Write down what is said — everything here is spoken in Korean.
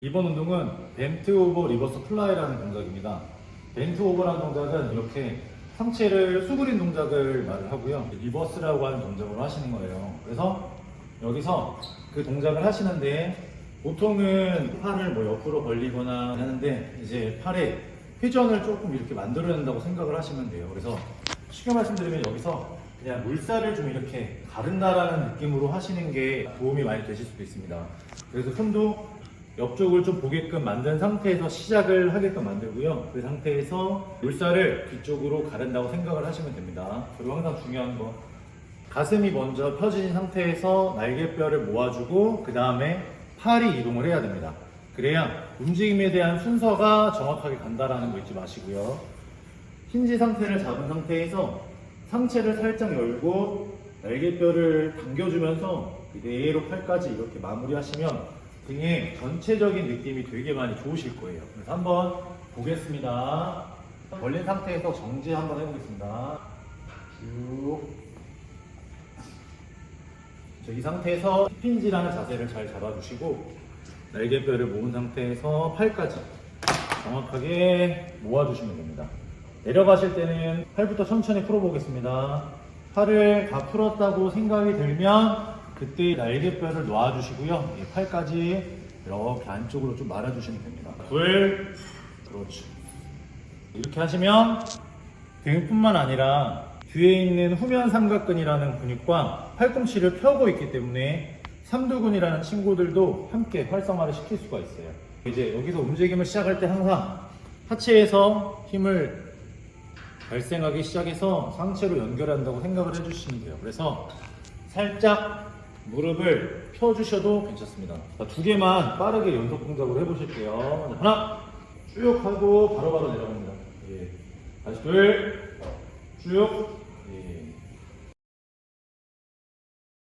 이번 운동은 벤트 오버 리버스 플라이라는 동작입니다. 벤트 오버라는 동작은 이렇게 상체를 수그린 동작을 말을 하고요. 리버스라고 하는 동작으로 하시는 거예요. 그래서 여기서 그 동작을 하시는데 보통은 팔을 뭐 옆으로 벌리거나 하는데 이제 팔에 회전을 조금 이렇게 만들어낸다고 생각을 하시면 돼요. 그래서 쉽게 말씀드리면 여기서 그냥 물살을 좀 이렇게 가른다라는 느낌으로 하시는 게 도움이 많이 되실 수도 있습니다. 그래서 손도 옆쪽을 좀 보게끔 만든 상태에서 시작을 하게끔 만들고요. 그 상태에서 물살을 뒤쪽으로 가른다고 생각을 하시면 됩니다. 그리고 항상 중요한 거 가슴이 먼저 펴진 상태에서 날개뼈를 모아주고 그 다음에 팔이 이동을 해야 됩니다. 그래야 움직임에 대한 순서가 정확하게 간다라는 거 잊지 마시고요. 힌지 상태를 잡은 상태에서 상체를 살짝 열고 날개뼈를 당겨주면서 그대로 팔까지 이렇게 마무리하시면 등의 전체적인 느낌이 되게 많이 좋으실 거예요. 그래서 한번 보겠습니다. 벌린 상태에서 정지 한번 해보겠습니다. 쭉. 자, 이 상태에서 힙힌지라는 자세를 잘 잡아주시고 날개뼈를 모은 상태에서 팔까지 정확하게 모아주시면 됩니다. 내려가실 때는 팔부터 천천히 풀어보겠습니다. 팔을 다 풀었다고 생각이 들면 그때 날개뼈를 놓아주시고요. 예, 팔까지 이렇게 안쪽으로 좀 말아주시면 됩니다. 둘, 그렇죠. 이렇게 하시면 등뿐만 아니라 뒤에 있는 후면 삼각근이라는 근육과 팔꿈치를 펴고 있기 때문에 삼두근이라는 친구들도 함께 활성화를 시킬 수가 있어요. 이제 여기서 움직임을 시작할 때 항상 하체에서 힘을 발생하기 시작해서 상체로 연결한다고 생각을 해주시면 돼요. 그래서 살짝 무릎을 펴주셔도 괜찮습니다. 자, 두 개만 빠르게 연속 동작으로 해보실게요. 자, 하나, 쭉 하고 바로 바로 내려갑니다. 예. 다시 둘, 쭉, 예.